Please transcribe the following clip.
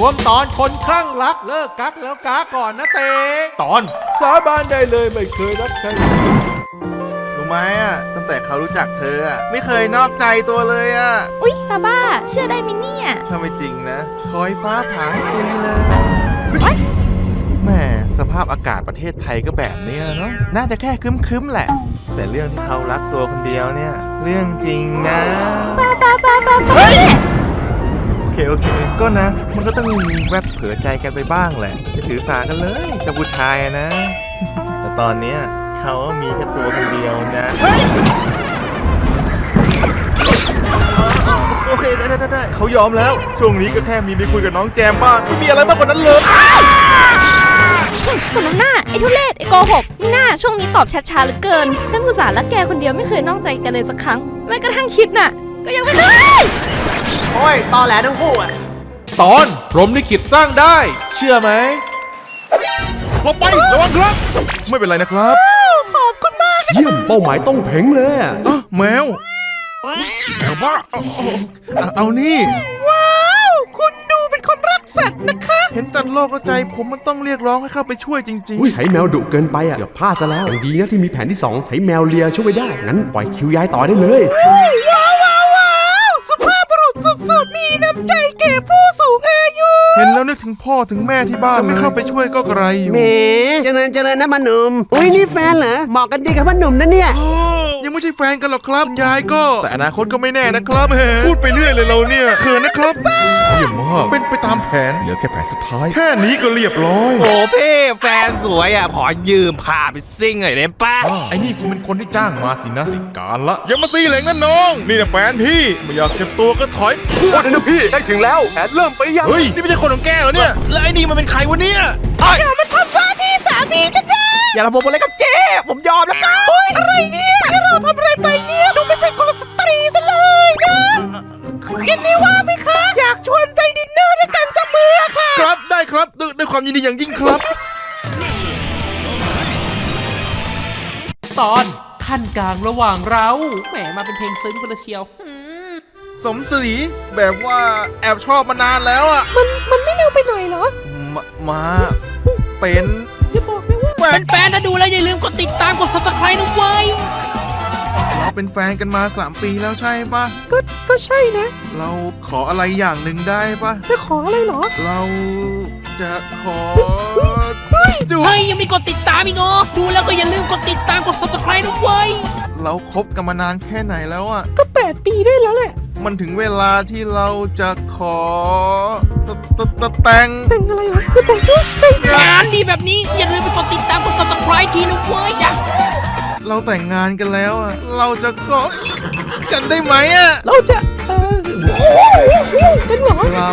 รวมตอนคนคลั่งรักเลิกกักแล้วกาก่อนนะเตตอน สาบานได้เลยไม่เคยรักใครรู้ไหมอะตั้งแต่เขารู้จักเธออะไม่เคยนอกใจตัวเลยอะอุ๊ยตาบ้า เชื่อได้ไหมเนี่ย ถ้าไม่จริงนะคอยฟ้าผ่าให้ตุยเลยเฮ้ยแหม่สภาพอากาศประเทศไทยก็แบบเนี้ยเนาะน่าจะแค่คึ้มๆแหละ แต่เรื่องที่เขารักตัวคนเดียวเนี่ย เรื่องจริงนะบ้าบ้าบ้าบ้าบ้าโอ เคโอเค ก็นะ มันก็ต้องมีแวบเผลอใจกันไปบ้างแหละอย่าถือสากันเลยกับผู้ชายนะ แต่ตอนเนี้ยเขามีแค่ตัวคนเดียวนะเฮ้ยโอเคได้ได้ได้เขายอมแล้ว ช่วงนี้ก็แค่มีไปคุยกับน้องแจมบ้างไม่มีอะไรมากกว่านั้นเลยสมน้ำหน้า ไอ้ทุเรศไอ้โกหกนี่หน้าช่วงนี้ตอบช้าๆเหลือเกิน ฉันผู้สาห์รักแกคนเดียวไม่เคยนอกใจแกันเลยสักครั้งแม้กระทั่งคิดน่ะ ก็ยังไม่เคย โอ้ยตอแหลทั้งคู่อะตอนพรหมลิขิตสร้างได้ เชื่อไหม หลบไประวังครับ ไม่เป็นไรนะครับเยี่ยมเป้าหมายต้องเพ่งเลยอะอะแมวแมวบ้าเอาเอาเอานี่คุณดูเป็นคนรักสัตว์นะคะ เห็นแต่โลกและใจผมมันต้องเรียกร้องให้เข้าไปช่วยจริง อุ้ยใช้แมวดุเกินไปอะเกือบพลาดซะแล้วอย่างดีนะที่มีแผนที่ 2 ใช้แมวเลียช่วยไว้ได้ งั้นปล่อยคิวย้ายต่อได้เลยว้าว ดๆมีน้ำใจแก่ผู้สูงอายุๆเห็นแล้วนึกถึงพ่อถึงแม่ที่บ้านจะไม่เข้าไปช่วยก็กระไรอยู่แหมเจริญเจริญนะมันหนุ่ม อุ้ยนี่แฟนเหรอเหมาะกันดีกับมันหนุ่มนะเนี่ยอ้าว ยังไม่ใช่แฟนกันหรอกครับคุณยายก็ แต่อนาคตก็ไม่แน่นะครับแหมพูดไปเรื่อยเลยเราเนี่ยเขินนะครับเยี่ยมมากเป็นไปตามแผนเหลือแค่แผนสุดท้าย แค่นี้ก็เรียบร้อยโอ้พี่แฟนสวยอะขอยืมพาไปซิ่งหน่อยได้ปะอ้าวไอ้นี่คงเป็นคนที่จ้างมาสินะได้การละอย่ามาซีเหลงนะน้อง นี่นะแฟนพี่ไม่อยากเจ็บตัวก็ถอยวันนี้พี่ได้ถึงแล้วแผนเริ่มไปยังเฮ้ยนี่ไม่ใช่คนของแกเหรอเนี่ยแล้วไอ้นี่มันเป็นใครวะเนี่ยอย่ามาทำว่าที่สามีฉันนะอย่าทำผมอะไรกับเจ๊ผมยอมแล้วกันเฮ้ยอะไรเนี่ย ด้ครับด้วยด้วยความยินดีอย่างยิ่งครับ ตอนขั้นกลางระหว่างเราแหมมาเป็นเพลงซึ้งไปเลยเชียว สมศรีแบบว่าแอบชอบมานานแล้วอะมันมันไม่เร็วไปหน่อยเหรอ มามาเป็นอย่าบอกนะว่า แฟนแฟนๆนะดูแล้วอย่าลืมกดติดต เราเป็นแฟนกันมา 3 ปีแล้วใช่ปะก็ก็ใช่นะ เราขออะไรอย่างหนึ่งได้ปะจะขออะไรเหรอ เราจะขอจูบเฮ้ยยังไม่กดติดตามอีกเหรอดูแล้วก็อย่าลืมกดติดตามกด subscribe นะเว้ยเราคบกันมานานแค่ไหนแล้วอะก็ 8 ปีได้แล้วแหละ มันถึงเวลาที่เราจะขอตตตแต่งแต่งอะไรเหรอคือแต่งตัวแต่งงานดีแบบนี้อย่าลืมไปกดติดตามกด subscribe ทีนะเว้ยอย่า เราแต่งงานกันแล้วอะเราจะขอกันได้ไหมอะเราจะเออเป็นหรอเรา